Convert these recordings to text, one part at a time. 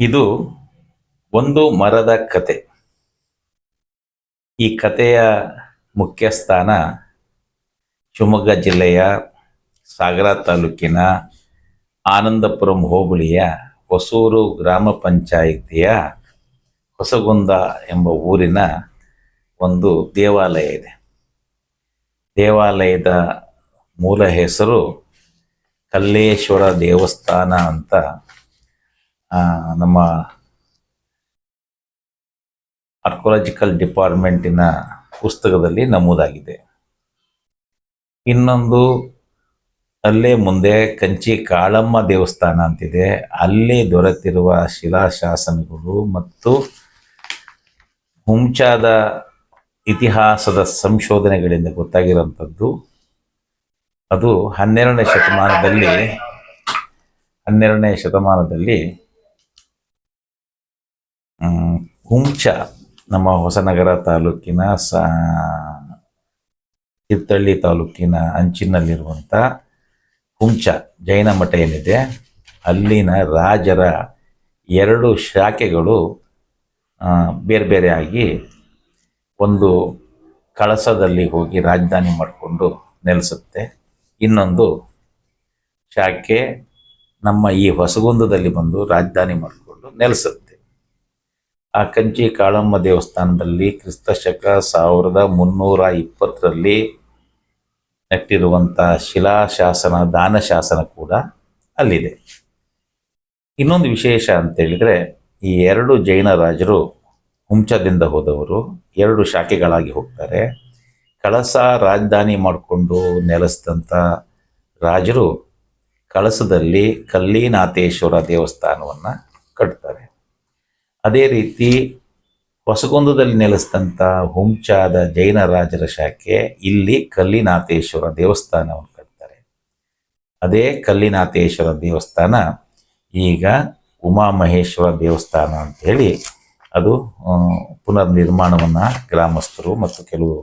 ಇದು ಒಂದು ಮರದ ಕತೆ. ಈ ಕಥೆಯ ಮುಖ್ಯಸ್ಥಾನ ಶಿವಮೊಗ್ಗ ಜಿಲ್ಲೆಯ ಸಾಗರ ತಾಲೂಕಿನ ಆನಂದಪುರಂ ಹೋಬಳಿಯ ಹೊಸೂರು ಗ್ರಾಮ ಪಂಚಾಯಿತಿಯ ಹೊಸಗುಂದ ಎಂಬ ಊರಿನ ಒಂದು ದೇವಾಲಯ ಇದೆ. ದೇವಾಲಯದ ಮೂಲ ಹೆಸರು ಕಲ್ಲೇಶ್ವರ ದೇವಸ್ಥಾನ ಅಂತ ನಮ್ಮ ಆರ್ಕೊಲಾಜಿಕಲ್ ಡಿಪಾರ್ಟ್ಮೆಂಟಿನ ಪುಸ್ತಕದಲ್ಲಿ ನಮೂದಾಗಿದೆ. ಇನ್ನೊಂದು, ಅಲ್ಲೇ ಮುಂದೆ ಕಂಚಿ ಕಾಳಮ್ಮ ದೇವಸ್ಥಾನ ಅಂತಿದೆ. ಅಲ್ಲಿ ದೊರೆತಿರುವ ಶಿಲಾಶಾಸನಗಳು ಮತ್ತು ಹುಂಚಾದ ಇತಿಹಾಸದ ಸಂಶೋಧನೆಗಳಿಂದ ಗೊತ್ತಾಗಿರುವಂಥದ್ದು. ಅದು ಹನ್ನೆರಡನೇ ಶತಮಾನದಲ್ಲಿ ಹನ್ನೆರಡನೇ ಶತಮಾನದಲ್ಲಿ ಹುಂಚ ನಮ್ಮ ಹೊಸನಗರ ತಾಲೂಕಿನ ಸ ತೀರ್ಥಹಳ್ಳಿ ತಾಲೂಕಿನ ಅಂಚಿನಲ್ಲಿರುವಂಥ ಹುಂಚ ಜೈನ ಮಠ ಏನಿದೆ, ಅಲ್ಲಿನ ರಾಜರ ಎರಡು ಶಾಖೆಗಳು ಬೇರೆ ಬೇರೆಯಾಗಿ ಒಂದು ಕಳಸದಲ್ಲಿ ಹೋಗಿ ರಾಜಧಾನಿ ಮಾಡಿಕೊಂಡು ನೆಲೆಸುತ್ತೆ. ಇನ್ನೊಂದು ಶಾಖೆ ನಮ್ಮ ಈ ಹೊಸಗುಂದದಲ್ಲಿ ಬಂದು ರಾಜಧಾನಿ ಮಾಡಿಕೊಂಡು ನೆಲೆಸುತ್ತೆ. ಆ ಕಂಚಿ ಕಾಳಮ್ಮ ದೇವಸ್ಥಾನದಲ್ಲಿ ಕ್ರಿಸ್ತ ಶಕ ಸಾವಿರದ ಮುನ್ನೂರ ಇಪ್ಪತ್ತರಲ್ಲಿ ನೆಟ್ಟಿರುವಂಥ ಶಿಲಾಶಾಸನ, ದಾನಶಾಸನ ಕೂಡ ಅಲ್ಲಿದೆ. ಇನ್ನೊಂದು ವಿಶೇಷ ಅಂತ ಹೇಳಿದ್ರೆ, ಈ ಎರಡು ಜೈನ ರಾಜರು ಹುಂಚದಿಂದ ಹೋದವರು, ಎರಡು ಶಾಖೆಗಳಾಗಿ ಹೋಗ್ತಾರೆ. ಕಳಸ ರಾಜಧಾನಿ ಮಾಡಿಕೊಂಡು ನೆಲೆಸಿದಂಥ ರಾಜರು ಕಳಸದಲ್ಲಿ ಕಲ್ಲಿನಾಥೇಶ್ವರ ದೇವಸ್ಥಾನವನ್ನು ಕಟ್ತಾರೆ. ಅದೇ ರೀತಿ ಹೊಸಗುಂದದಲ್ಲಿ ನೆಲೆಸಿದಂಥ ಹುಂಚಾದ ಜೈನ ರಾಜರ ಶಾಖೆ ಇಲ್ಲಿ ಕಲ್ಲಿನಾಥೇಶ್ವರ ದೇವಸ್ಥಾನವನ್ನು ಕಟ್ತಾರೆ. ಅದೇ ಕಲ್ಲಿನಾಥೇಶ್ವರ ದೇವಸ್ಥಾನ ಈಗ ಉಮಾಮಹೇಶ್ವರ ದೇವಸ್ಥಾನ ಅಂತ ಹೇಳಿ ಅದು ಪುನರ್ ನಿರ್ಮಾಣವನ್ನು ಗ್ರಾಮಸ್ಥರು ಮತ್ತು ಕೆಲವು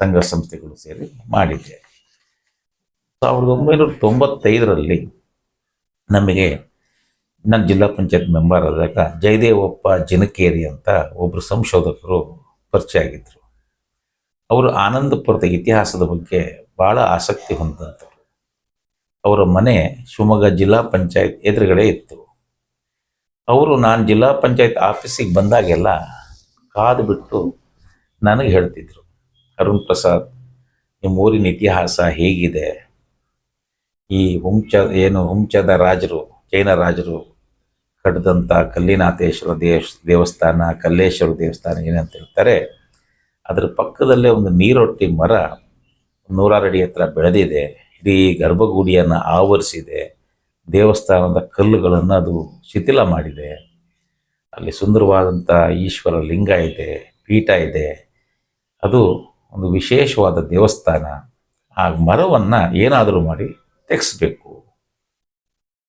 ಸಂಘ ಸಂಸ್ಥೆಗಳು ಸೇರಿ ಮಾಡಿದೆ. ಸಾವಿರದ ಒಂಬೈನೂರ ತೊಂಬತ್ತೈದರಲ್ಲಿ ನಮಗೆ ನಾನು ಜಿಲ್ಲಾ ಪಂಚಾಯತ್ ಮೆಂಬರ್ ಆದಾಗ ಜಯದೇವಪ್ಪ ಜನಕೇರಿ ಅಂತ ಒಬ್ಬರು ಸಂಶೋಧಕರು ಪರಿಚಯ ಆಗಿದ್ದರು ಅವರು ಆನಂದಪುರದ ಇತಿಹಾಸದ ಬಗ್ಗೆ ಭಾಳ ಆಸಕ್ತಿ ಹೊಂದಂಥವ್ರು ಅವರ ಮನೆ ಶಿವಮೊಗ್ಗ ಜಿಲ್ಲಾ ಪಂಚಾಯತ್ ಎದುರುಗಡೆ ಇತ್ತು. ಅವರು ನಾನು ಜಿಲ್ಲಾ ಪಂಚಾಯತ್ ಆಫೀಸಿಗೆ ಬಂದಾಗೆಲ್ಲ ಕಾದು ಬಿಟ್ಟು ನನಗೆ ಹೇಳ್ತಿದ್ರು, ಅರುಣ್ ಪ್ರಸಾದ್ ನಿಮ್ಮ ಊರಿನ ಇತಿಹಾಸ ಹೇಗಿದೆ? ಈ ಹುಂಚ ಏನು ಹುಂಚದ ರಾಜರು, ಜೈನ ರಾಜರು ಕಟ್ಟಿದಂಥ ಕಲ್ಲಿನಾಥೇಶ್ವರ ದೇವಸ್, ದೇವಸ್ಥಾನ, ಕಲ್ಲೇಶ್ವರ ದೇವಸ್ಥಾನ ಏನಂತ ಹೇಳ್ತಾರೆ, ಅದರ ಪಕ್ಕದಲ್ಲೇ ಒಂದು ನೀರೊಟ್ಟಿ ಮರ ನೂರಾರು ಅಡಿ ಹತ್ರ ಬೆಳೆದಿದೆ. ಇಡೀ ಗರ್ಭಗುಡಿಯನ್ನು ಆವರಿಸಿದೆ. ದೇವಸ್ಥಾನದ ಕಲ್ಲುಗಳನ್ನು ಅದು ಶಿಥಿಲ ಮಾಡಿದೆ. ಅಲ್ಲಿ ಸುಂದರವಾದಂಥ ಈಶ್ವರ ಲಿಂಗ ಇದೆ, ಪೀಠ ಇದೆ. ಅದು ಒಂದು ವಿಶೇಷವಾದ ದೇವಸ್ಥಾನ. ಆ ಮರವನ್ನು ಏನಾದರೂ ಮಾಡಿ ತೆಗೆಸ್ಬೇಕು.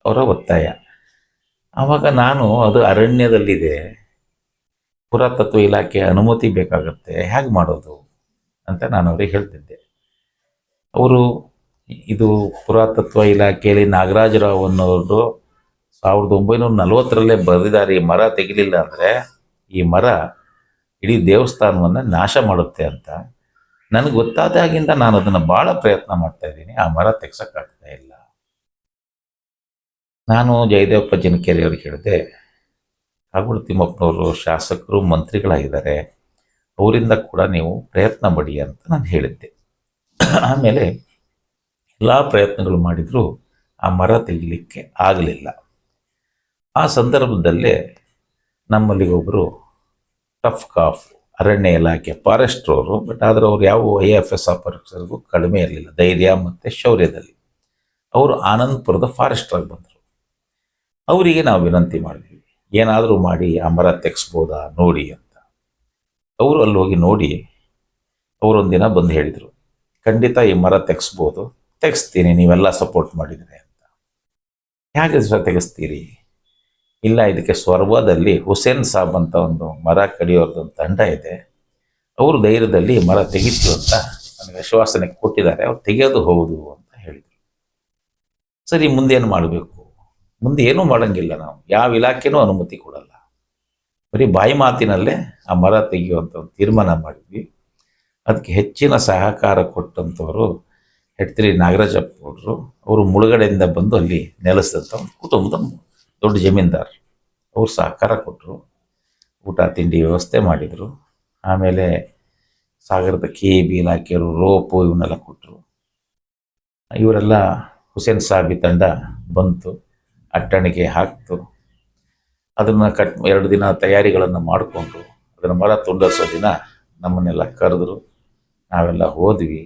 ಅವರ ಒತ್ತಾಯ. ಆವಾಗ ನಾನು ಅದು ಅರಣ್ಯದಲ್ಲಿದೆ. ಪುರಾತತ್ವ ಇಲಾಖೆ ಅನುಮತಿ ಬೇಕಾಗುತ್ತೆ, ಹೇಗೆ ಮಾಡೋದು ಅಂತ ನಾನು ಅವ್ರಿಗೆ ಹೇಳ್ತಿದ್ದೆ. ಅವರು ಇದು ಪುರಾತತ್ವ ಇಲಾಖೆಯಲ್ಲಿ ನಾಗರಾಜರಾವ್ ಅನ್ನೋರು ಸಾವಿರದ ಒಂಬೈನೂರ ನಲವತ್ತರಲ್ಲೇ ಬರೆದಿದ್ದಾರೆ, ಈ ಮರ ತೆಗಿಲಿಲ್ಲ ಅಂದರೆ ಈ ಮರ ಇಡೀ ದೇವಸ್ಥಾನವನ್ನು ನಾಶ ಮಾಡುತ್ತೆ ಅಂತ. ನನಗೆ ಗೊತ್ತಾದಾಗಿಂದ ನಾನು ಅದನ್ನು ಭಾಳ ಪ್ರಯತ್ನ ಮಾಡ್ತಾ ಇದ್ದೀನಿ. ಆ ಮರ ತೆಗ್ಸೋಕ್ಕಾಗ್ತಾ ಇಲ್ಲ. ನಾನು ಜಯದೇವಪ್ಪ ಜಿನಕೇರಿ ಅವ್ರಿಗೆ ಹೇಳಿದೆ ಕಾಗೋಡು ತಿಮ್ಮಪ್ಪನವರು ಶಾಸಕರು, ಮಂತ್ರಿಗಳಾಗಿದ್ದಾರೆ, ಅವರಿಂದ ಕೂಡ ನೀವು ಪ್ರಯತ್ನ ಮಾಡಿ ಅಂತ ನಾನು ಹೇಳಿದ್ದೆ. ಆಮೇಲೆ ಎಲ್ಲ ಪ್ರಯತ್ನಗಳು ಮಾಡಿದರೂ ಆ ಮರ ತೆಗಿಲಿಕ್ಕೆ ಆಗಲಿಲ್ಲ. ಆ ಸಂದರ್ಭದಲ್ಲೇ ನಮ್ಮಲ್ಲಿ ಒಬ್ಬರು ಟಫ್ ಕಾಫ್, ಅರಣ್ಯ ಇಲಾಖೆ ಫಾರೆಸ್ಟ್ರವರು ಬಟ್ ಆದರೆ ಅವ್ರು ಯಾವ ಐ ಎಫ್ ಎಸ್ ಆಫೀಸರ್ಗೂ ಕಡಿಮೆ ಇರಲಿಲ್ಲ, ಧೈರ್ಯ ಮತ್ತು ಶೌರ್ಯದಲ್ಲಿ. ಅವರು ಆನಂದಪುರದ ಫಾರೆಸ್ಟ್ರಾಗಿ ಬಂದರು. ಅವರಿಗೆ ನಾವು ವಿನಂತಿ ಮಾಡಿದ್ವಿ ಏನಾದರೂ ಮಾಡಿ ಆ ಮರ ತೆಗೆಸ್ಬೋದಾ ನೋಡಿ ಅಂತ. ಅವರು ಅಲ್ಲಿ ಹೋಗಿ ನೋಡಿ ಅವರೊಂದಿನ ಬಂದು ಹೇಳಿದರು. ಖಂಡಿತ ಈ ಮರ ತೆಗೆಸ್ಬೋದು. ತೆಗೆಸ್ತೀನಿ, ನೀವೆಲ್ಲ ಸಪೋರ್ಟ್ ಮಾಡಿದರೆ ಅಂತ. ಹೇಗೆ ಸರ್ ತೆಗೆಸ್ತೀರಿ? ಇಲ್ಲ, ಇದಕ್ಕೆ ಸ್ವರ್ವದಲ್ಲಿ ಹುಸೇನ್ ಸಾಬ್ ಅಂತ ಒಂದು ಮರ ಕಡಿಯೋರ್ದು ತಂಡ ಇದೆ. ಅವರು ಧೈರ್ಯದಲ್ಲಿ ಮರ ತೆಗಿತು ಅಂತ ನನಗೆ ಆಶ್ವಾಸನೆ ಕೊಟ್ಟಿದ್ದಾರೆ. ಅವ್ರು ತೆಗೆಯೋದು ಹೌದು ಅಂತ ಹೇಳಿದರು. ಸರಿ, ಮುಂದೇನು ಮಾಡಬೇಕು? ಮುಂದೆ ಏನೂ ಮಾಡಂಗಿಲ್ಲ ನಾವು. ಯಾವ ಇಲಾಖೆನೂ ಅನುಮತಿ ಕೊಡಲ್ಲ. ಬರೀ ಬಾಯಿ ಮಾತಿನಲ್ಲೇ ಆ ಮರ ತೆಗೆಯುವಂಥ ತೀರ್ಮಾನ ಮಾಡಿದ್ವಿ. ಅದಕ್ಕೆ ಹೆಚ್ಚಿನ ಸಹಕಾರ ಕೊಟ್ಟಂಥವರು ಹೆಡ್ತಿರಿ ನಾಗರಾಜಪ್ಪ ಅವರು. ಅವರು ಮುಳುಗಡೆಯಿಂದ ಬಂದು ಅಲ್ಲಿ ನೆಲೆಸಿದಂಥ ಒಂದು ಕುಟುಂಬದ ದೊಡ್ಡ ಜಮೀನ್ದಾರರು ಅವರು ಸಹಕಾರ ಕೊಟ್ಟರು. ಊಟ, ತಿಂಡಿ ವ್ಯವಸ್ಥೆ ಮಾಡಿದರು. ಆಮೇಲೆ ಸಾಗರದ ಕೆ ಬಿ ಇಲಾಖೆಯವರು ರೋಪು ಇವನ್ನೆಲ್ಲ ಕೊಟ್ಟರು. ಇವರೆಲ್ಲ ಹುಸೇನ್ ಸಾಬಿ ತಂಡ ಬಂತು. ಅಟ್ಟಣಿಗೆ ಹಾಕ್ತು. ಅದನ್ನು ಕಟ್ ಎರಡು ದಿನ ತಯಾರಿಗಳನ್ನು ಮಾಡಿಕೊಂಡು ಅದನ್ನು ಮರ ತುಂಡರಿಸೋ ದಿನ ನಮ್ಮನ್ನೆಲ್ಲ ಕರೆದ್ರು. ನಾವೆಲ್ಲ ಹೋದ್ವಿ.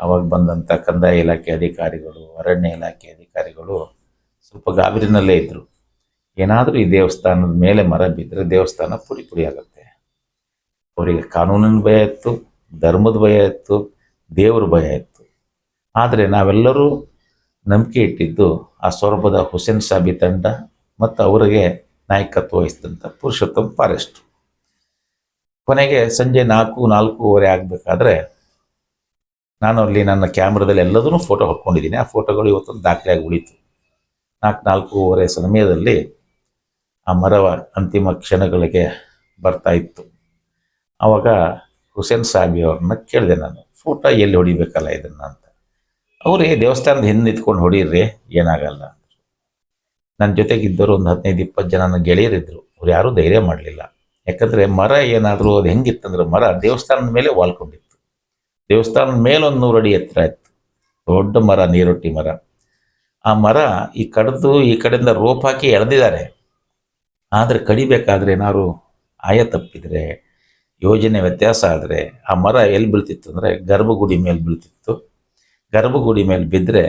ಅವಾಗ ಬಂದಂಥ ಕಂದಾಯ ಇಲಾಖೆ ಅಧಿಕಾರಿಗಳು, ಅರಣ್ಯ ಇಲಾಖೆ ಅಧಿಕಾರಿಗಳು ಸ್ವಲ್ಪ ಗಾಬರಿನಲ್ಲೇ ಇದ್ದರು ಏನಾದರೂ ಈ ದೇವಸ್ಥಾನದ ಮೇಲೆ ಮರ ಬಿದ್ದರೆ ದೇವಸ್ಥಾನ ಪುಡಿ ಪುಡಿ ಆಗುತ್ತೆ. ಅವರಿಗೆ ಕಾನೂನಿನ ಭಯ ಇತ್ತು, ಧರ್ಮದ ಭಯ ಇತ್ತು, ದೇವ್ರ ಭಯ ಇತ್ತು. ಆದರೆ ನಾವೆಲ್ಲರೂ ನಂಬಿಕೆ ಇಟ್ಟಿದ್ದು ಆ ಸೊರಬದ ಹುಸೇನ್ ಸಾಬಿ ತಂಡ ಮತ್ತು ಅವರಿಗೆ ನಾಯಕತ್ವ ವಹಿಸಿದಂಥ ಪುರುಷೋತ್ತಮ್ ಫಾರೆಸ್ಟ್. ಕೊನೆಗೆ ಸಂಜೆ ನಾಲ್ಕು, ನಾಲ್ಕೂವರೆ ಆಗಬೇಕಾದ್ರೆ ನಾನು ಅಲ್ಲಿ ನನ್ನ ಕ್ಯಾಮ್ರಾದಲ್ಲಿ ಎಲ್ಲದನ್ನೂ ಫೋಟೋ ಹಾಕ್ಕೊಂಡಿದ್ದೀನಿ. ಆ ಫೋಟೋಗಳು ಇವತ್ತೊಂದು ದಾಖಲೆಯಾಗಿ ಉಳಿತು. ನಾಲ್ಕು, ನಾಲ್ಕೂವರೆ ಸಮಯದಲ್ಲಿ ಆ ಮರವ ಅಂತಿಮ ಕ್ಷಣಗಳಿಗೆ ಬರ್ತಾ ಇತ್ತು. ಆವಾಗ ಹುಸೇನ್ ಸಾಬಿ ಅವ್ರನ್ನ ಕೇಳಿದೆ ನಾನು. ಫೋಟೋ ಎಲ್ಲಿ ಹೊಡಿಬೇಕಲ್ಲ ಇದನ್ನು ಅಂತ. ಅವ್ರು "ಏ, ದೇವಸ್ಥಾನದ ಹಿಂದೆ ನಿಂತ್ಕೊಂಡು ಹೊಡೀರಿ ಏನಾಗಲ್ಲ. ನನ್ನ ಜೊತೆಗೆ ಇದ್ದವರು ಒಂದು ಹದಿನೈದು ಇಪ್ಪತ್ತು ಜನ ಗೆಳೆಯರಿದ್ದರು ಅವ್ರು ಯಾರೂ ಧೈರ್ಯ ಮಾಡಲಿಲ್ಲ. ಯಾಕಂದರೆ ಮರ ಏನಾದರೂ ಅದು ಹೆಂಗಿತ್ತಂದ್ರೆ ಮರ ದೇವಸ್ಥಾನದ ಮೇಲೆ ವಾಲ್ಕೊಂಡಿತ್ತು. ದೇವಸ್ಥಾನದ ಮೇಲೆ ನೂರು ಅಡಿ ಎತ್ತರ ಇತ್ತು ದೊಡ್ಡ ಮರ ನೀರೊಟ್ಟಿ ಮರ. ಆ ಮರ ಈ ಕಡ್ದು ಈ ಕಡೆಯಿಂದ ರೋಪ್ ಹಾಕಿ ಎಳೆದಿದ್ದಾರೆ. ಆದರೆ ಕಡಿಬೇಕಾದ್ರೆ ಏನಾದ್ರು ಆಯ ತಪ್ಪಿದರೆ ಯೋಜನೆ ವ್ಯತ್ಯಾಸ ಆದರೆ ಆ ಮರ ಎಲ್ಲಿ ಬೀಳ್ತಿತ್ತು ಅಂದರೆ ಗರ್ಭಗುಡಿ ಮೇಲೆ ಬೀಳ್ತಿತ್ತು. ಗರ್ಭಗುಡಿ ಮೇಲೆ ಬಿದ್ದರೆ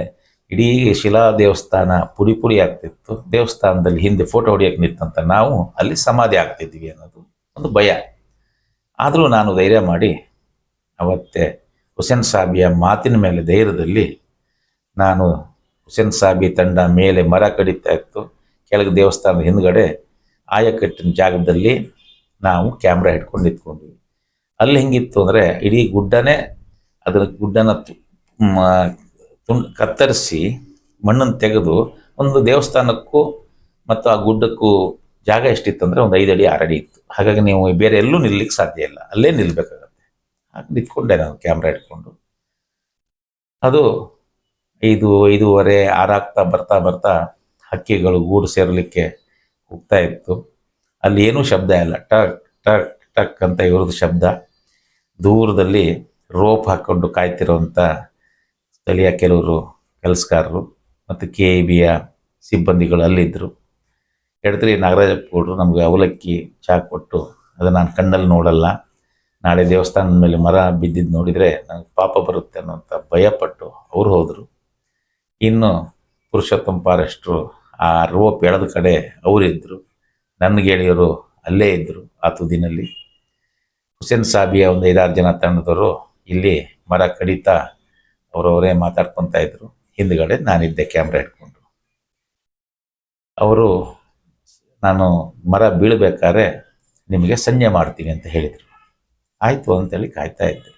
ಇಡೀ ಶಿಲಾ ದೇವಸ್ಥಾನ ಪುಡಿ ಪುಡಿ ಆಗ್ತಿತ್ತು. ದೇವಸ್ಥಾನದಲ್ಲಿ ಹಿಂದೆ ಫೋಟೋ ಹೊಡಿಯಕ್ಕೆ ನಿಂತಂತ ನಾವು ಅಲ್ಲಿ ಸಮಾಧಿ ಆಗ್ತಿದ್ವಿ ಅನ್ನೋದು ಒಂದು ಭಯ. ಆದರೂ ನಾನು ಧೈರ್ಯ ಮಾಡಿ ಅವತ್ತೆ ಹುಸೇನ್ ಸಾಬಿಯ ಮಾತಿನ ಮೇಲೆ ಧೈರ್ಯದಲ್ಲಿ ನಾನು ಹುಸೇನ್ ಸಾಬಿ ತಂಡ ಮೇಲೆ ಮರ ಕಡಿತಾ ಇತ್ತು. ಕೆಳಗೆ ದೇವಸ್ಥಾನದ ಹಿಂದ್ಗಡೆ ಆಯಕಟ್ಟಿನ ಜಾಗದಲ್ಲಿ ನಾವು ಕ್ಯಾಮ್ರಾ ಹಿಡ್ಕೊಂಡು ನಿಂತ್ಕೊಂಡ್ವಿ. ಅಲ್ಲಿ ಹೆಂಗಿತ್ತು ಅಂದರೆ ಇಡೀ ಗುಡ್ಡನೇ ಅದರ ಗುಡ್ಡನ ಕತ್ತರಿಸಿ ಮಣ್ಣನ್ನು ತೆಗೆದು ಒಂದು ದೇವಸ್ಥಾನಕ್ಕೂ ಮತ್ತು ಆ ಗುಡ್ಡಕ್ಕೂ ಜಾಗ ಎಷ್ಟಿತ್ತು ಅಂದರೆ ಒಂದು ಐದು ಅಡಿ ಆರಡಿ ಇತ್ತು. ಹಾಗಾಗಿ ನೀವು ಬೇರೆ ಎಲ್ಲೂ ನಿಲ್ಲಕ್ಕೆ ಸಾಧ್ಯ ಇಲ್ಲ. ಅಲ್ಲೇ ನಿಲ್ಲಬೇಕಾಗತ್ತೆ ಹಾಗೆ ನಿಂತ್ಕೊಂಡೆ ನಾನು ಕ್ಯಾಮ್ರಾ ಹಿಡ್ಕೊಂಡು. ಅದು ಐದು, ಐದೂವರೆ, ಆರಾಗ್ತಾ ಬರ್ತಾ ಬರ್ತಾ ಹಕ್ಕಿಗಳು ಗೂಡು ಸೇರಲಿಕ್ಕೆ ಹೋಗ್ತಾ ಇತ್ತು. ಅಲ್ಲಿ ಏನೂ ಶಬ್ದ ಇಲ್ಲ. ಟಕ್ ಟಕ್ ಟಕ್ ಅಂತ ಇವ್ರದ್ದು ಶಬ್ದ. ದೂರದಲ್ಲಿ ರೋಪ್ ಹಾಕ್ಕೊಂಡು ಕಾಯ್ತಿರೋಂಥ ಸ್ಥಳೀಯ ಕೆಲವರು, ಕೆಲಸಗಾರರು ಮತ್ತು ಕೆ ಇ ಬಿಯ ಸಿಬ್ಬಂದಿಗಳು ಅಲ್ಲಿದ್ದರು. ಹೇಳ್ತೀರಿ ನಾಗರಾಜಪ್ಪ ಗೌಡ್ರು ನಮಗೆ ಅವಲಕ್ಕಿ ಚಾ ಕೊಟ್ಟು ಅದನ್ನು ನಾನು ಕಣ್ಣಲ್ಲಿ ನೋಡಲ್ಲ. ನಾಳೆ ದೇವಸ್ಥಾನದ ಮೇಲೆ ಮರ ಬಿದ್ದಿದ್ದು ನೋಡಿದರೆ ನನಗೆ ಪಾಪ ಬರುತ್ತೆ ಅನ್ನೋಂಥ ಭಯಪಟ್ಟು ಅವರು ಹೋದರು. ಇನ್ನು ಪುರುಷೋತ್ತಮ ಫಾರೆಸ್ಟ್ರು ಆ ರೋಪ್ ಎಳೆದ ಕಡೆ ಅವರಿದ್ದರು ನನ್ನ ಗೆಳೆಯರು ಅಲ್ಲೇ ಇದ್ದರು ಆ ತುದಿನಲ್ಲಿ. ಹುಸೇನ್ ಸಾಬಿಯ ಒಂದು ಐದಾರು ಜನ ತಂಡದವರು ಇಲ್ಲಿ ಮರ ಕಡಿತಾ ಅವರವರೇ ಮಾತಾಡ್ಕೊತಾ ಇದ್ರು. ಹಿಂದ್ಗಡೆ ನಾನಿದ್ದೆ ಕ್ಯಾಮ್ರಾ ಇಟ್ಕೊಂಡು ಅವರು, ನಾನು ಮರ ಬೀಳಬೇಕಾದ್ರೆ ನಿಮಗೆ ಸಂಜೆ ಮಾಡ್ತೀನಿ ಅಂತ ಹೇಳಿದರು. ಆಯಿತು ಅಂತೇಳಿ ಕಾಯ್ತಾ ಇದ್ದೆ.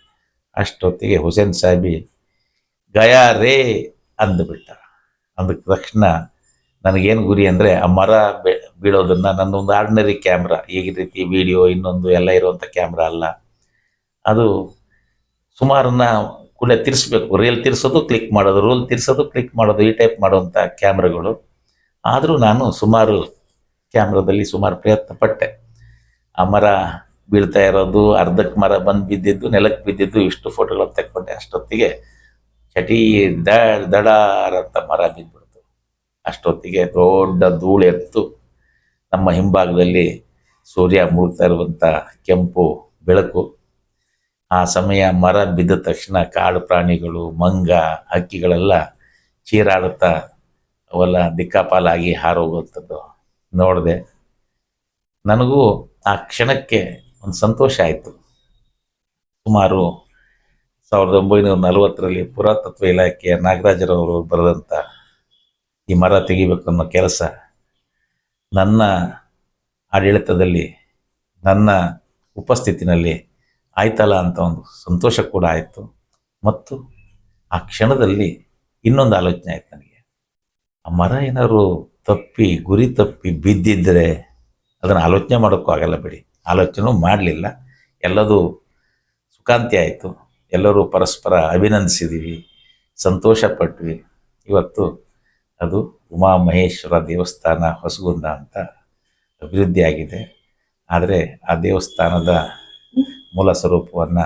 ಅಷ್ಟೊತ್ತಿಗೆ ಹುಸೇನ್ ಸಾಹೇಬಿ, ಗಯಾ ರೇ ಅಂದುಬಿಟ್ಟ. ಅಂದ ತಕ್ಷಣ ನನಗೇನು ಗುರಿ ಅಂದರೆ ಆ ಮರ ಬೀಳೋದನ್ನು ನನ್ನೊಂದು ಆರ್ಡಿನರಿ ಕ್ಯಾಮ್ರಾ ಈಗಿನ ರೀತಿ ವಿಡಿಯೋ ಇನ್ನೊಂದು ಎಲ್ಲ ಇರುವಂಥ ಕ್ಯಾಮ್ರಾ ಅಲ್ಲ. ಅದು ಸುಮಾರನ್ನ ಕೂಡ ತಿರ್ಸ್ಬೇಕು. ರೀಲ್ ತಿರ್ಸೋದು ಕ್ಲಿಕ್ ಮಾಡೋದು ರೋಲ್ ತಿರ್ಸೋದು ಕ್ಲಿಕ್ ಮಾಡೋದು, ಈ ಟೈಪ್ ಮಾಡುವಂಥ ಕ್ಯಾಮ್ರಾಗಳು ಆದರೂ ನಾನು ಸುಮಾರು ಕ್ಯಾಮ್ರಾದಲ್ಲಿ ಸುಮಾರು ಪ್ರಯತ್ನ ಪಟ್ಟೆ ಆ ಮರ ಬೀಳ್ತಾ ಇರೋದು ಅರ್ಧಕ್ಕೆ ಮರ ಬಂದು ಬಿದ್ದಿದ್ದು ನೆಲಕ್ಕೆ ಬಿದ್ದಿದ್ದು, ಇಷ್ಟು ಫೋಟೋಗಳನ್ನು ತೆಕ್ಕೊಂಡೆ. ಅಷ್ಟೊತ್ತಿಗೆ ಚಟಿ ದಡ, ದಡಾರ ಅಂತ ಮರ ಬಿದ್ದುಬಿಡ್ತು ಅಷ್ಟೊತ್ತಿಗೆ ದೊಡ್ಡ ಧೂಳು ಎತ್ತು ನಮ್ಮ ಹಿಂಭಾಗದಲ್ಲಿ ಸೂರ್ಯ ಮುಳುಗ್ತಾ ಇರುವಂಥ ಕೆಂಪು ಬೆಳಕು. ಆ ಸಮಯ ಮರ ಬಿದ್ದ ತಕ್ಷಣ ಕಾಡು ಪ್ರಾಣಿಗಳು, ಮಂಗ, ಹಕ್ಕಿಗಳೆಲ್ಲ ಚೀರಾಡುತ್ತಾ ಅವೆಲ್ಲ ದಿಕ್ಕಾಪಾಲಾಗಿ ಹಾರೋಗುವಂಥದ್ದು ನೋಡಿದೆ. ನನಗೂ ಆ ಕ್ಷಣಕ್ಕೆ ಒಂದು ಸಂತೋಷ ಆಯಿತು. ಸುಮಾರು ಸಾವಿರದ ಒಂಬೈನೂರ ನಲವತ್ತರಲ್ಲಿ ಪುರಾತತ್ವ ಇಲಾಖೆಯ ನಾಗರಾಜರವರು ಬರೆದಂಥ ಈ ಮರ ತೆಗಿಬೇಕು ಅನ್ನೋ ಕೆಲಸ ನನ್ನ ಆಡಳಿತದಲ್ಲಿ, ನನ್ನ ಉಪಸ್ಥಿತಿನಲ್ಲಿ ಆಯ್ತಲ್ಲ ಅಂತ ಒಂದು ಸಂತೋಷ ಕೂಡ ಆಯಿತು. ಮತ್ತು ಆ ಕ್ಷಣದಲ್ಲಿ ಇನ್ನೊಂದು ಆಲೋಚನೆ ಆಯ್ತು ನನಗೆ. ಆ ಮರ ಏನಾದ್ರು ತಪ್ಪಿ, ಗುರಿ ತಪ್ಪಿ ಬಿದ್ದಿದ್ದರೆ ಅದನ್ನು ಆಲೋಚನೆ ಮಾಡೋಕ್ಕೂ ಆಗಲ್ಲ ಬಿಡಿ. ಆಲೋಚನೆಯೂ ಮಾಡಲಿಲ್ಲ. ಎಲ್ಲದೂ ಸುಖಾಂತಿ ಆಯಿತು. ಎಲ್ಲರೂ ಪರಸ್ಪರ ಅಭಿನಂದಿಸಿದ್ದೀವಿ ಸಂತೋಷಪಟ್ವಿ. ಇವತ್ತು ಅದು ಉಮಾಮಹೇಶ್ವರ ದೇವಸ್ಥಾನ ಹೊಸಗುಂದ ಅಂತ ಅಭಿವೃದ್ಧಿಯಾಗಿದೆ. ಆದರೆ ಆ ದೇವಸ್ಥಾನದ ಮೂಲ ಸ್ವರೂಪವನ್ನು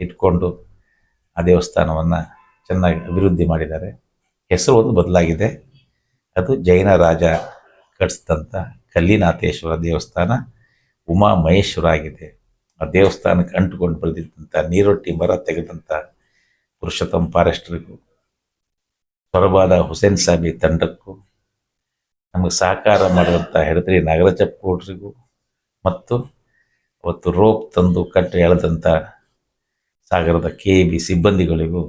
ಇಟ್ಕೊಂಡು ಆ ದೇವಸ್ಥಾನವನ್ನು ಚೆನ್ನಾಗಿ ಅಭಿವೃದ್ಧಿ ಮಾಡಿದ್ದಾರೆ. ಹೆಸರು ಒಂದು ಬದಲಾಗಿದೆ. ಅದು ಜೈನ ರಾಜ ಕಟ್ಸಿದಂಥ ಕಲ್ಲಿನಾಥೇಶ್ವರ ದೇವಸ್ಥಾನ. ಉಮಾ ಮಹೇಶ್ವರ ಆಗಿದೆ. ಆ ದೇವಸ್ಥಾನಕ್ಕೆ ಅಂಟುಕೊಂಡು ಬೆಳೆದಿದ್ದಂಥ ನೀರೊಟ್ಟಿ ಮರ ತೆಗೆದಂಥ ಪುರುಷೋತ್ತಮ ಫಾರೆಸ್ಟ್ರಿಗೂ, ಸೊರಬಾದ ಹುಸೇನ್ ಸಾಬಿ ತಂಡಕ್ಕೂ, ನಮಗೆ ಸಹಕಾರ ಮಾಡಿದಂಥ ಹೆಡದ್ರಿ ನಾಗರಾಜಪ್ಪಗೌಡ್ರಿಗೂ ಮತ್ತು ಅವತ್ತು ರೋಪ್ ತಂದು ಕಟ್ಟಿ ಎಳೆದಂಥ ಸಾಗರದ ಕೆ ಬಿ ಸಿಬ್ಬಂದಿಗಳಿಗೂ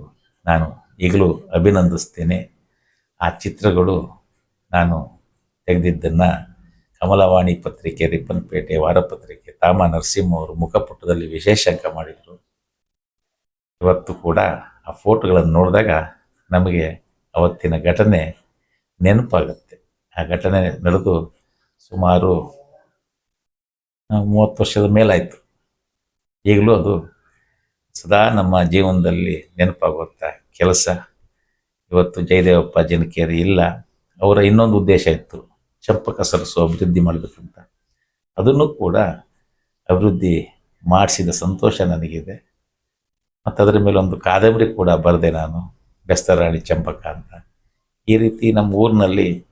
ನಾನು ಈಗಲೂ ಅಭಿನಂದಿಸ್ತೇನೆ. ಆ ಚಿತ್ರಗಳು ನಾನು ತೆಗೆದಿದ್ದನ್ನು ಕಮಲವಾಣಿ ಪತ್ರಿಕೆ, ರಿಪ್ಪನ್ಪೇಟೆ, ವಾರಪತ್ರಿಕೆ, ತಾಮ ನರಸಿಂಹ ಅವರು ಮುಖಪುಟದಲ್ಲಿ ವಿಶೇಷಾಂಕ ಮಾಡಿದರು. ಇವತ್ತು ಕೂಡ ಆ ಫೋಟೋಗಳನ್ನು ನೋಡಿದಾಗ ನಮಗೆ ಅವತ್ತಿನ ಘಟನೆ ನೆನಪಾಗುತ್ತೆ. ಆ ಘಟನೆ ನಡೆದು ಸುಮಾರು ಮೂವತ್ತು ವರ್ಷದ ಮೇಲಾಯಿತು. ಈಗಲೂ ಅದು ಸದಾ ನಮ್ಮ ಜೀವನದಲ್ಲಿ ನೆನಪಾಗುವಂಥ ಕೆಲಸ. ಇವತ್ತು ಜಯದೇವಪ್ಪ ಜನಕೇರಿ ಇಲ್ಲ. ಅವರ ಇನ್ನೊಂದು ಉದ್ದೇಶ ಇತ್ತು, ಚಂಪಕ ಸರಸು ಅಭಿವೃದ್ಧಿ ಮಾಡಬೇಕಂತ. ಅದನ್ನು ಕೂಡ ಅಭಿವೃದ್ಧಿ ಮಾಡಿಸಿದ ಸಂತೋಷ ನನಗಿದೆ. ಮತ್ತು ಅದರ ಮೇಲೆ ಒಂದು ಕಾದಂಬರಿ ಕೂಡ ಬರೆದೆ ನಾನು, ಬೆಸ್ತರಾಣಿ ಚಂಪಕ ಅಂತ. ಈ ರೀತಿ ನಮ್ಮ ಊರಿನಲ್ಲಿ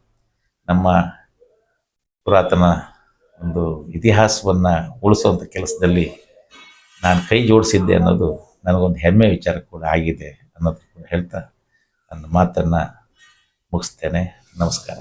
ನಮ್ಮ ಪುರಾತನ ಒಂದು ಇತಿಹಾಸವನ್ನು ಉಳಿಸುವಂಥ ಕೆಲಸದಲ್ಲಿ ನಾನು ಕೈ ಜೋಡಿಸಿದ್ದೆ ಅನ್ನೋದು ನನಗೊಂದು ಹೆಮ್ಮೆ ವಿಚಾರ ಕೂಡ ಆಗಿದೆ ಅನ್ನೋದು ಹೇಳ್ತಾ ನನ್ನ ಮಾತನ್ನು ಮುಗಿಸ್ತೇನೆ. ನಮಸ್ಕಾರ.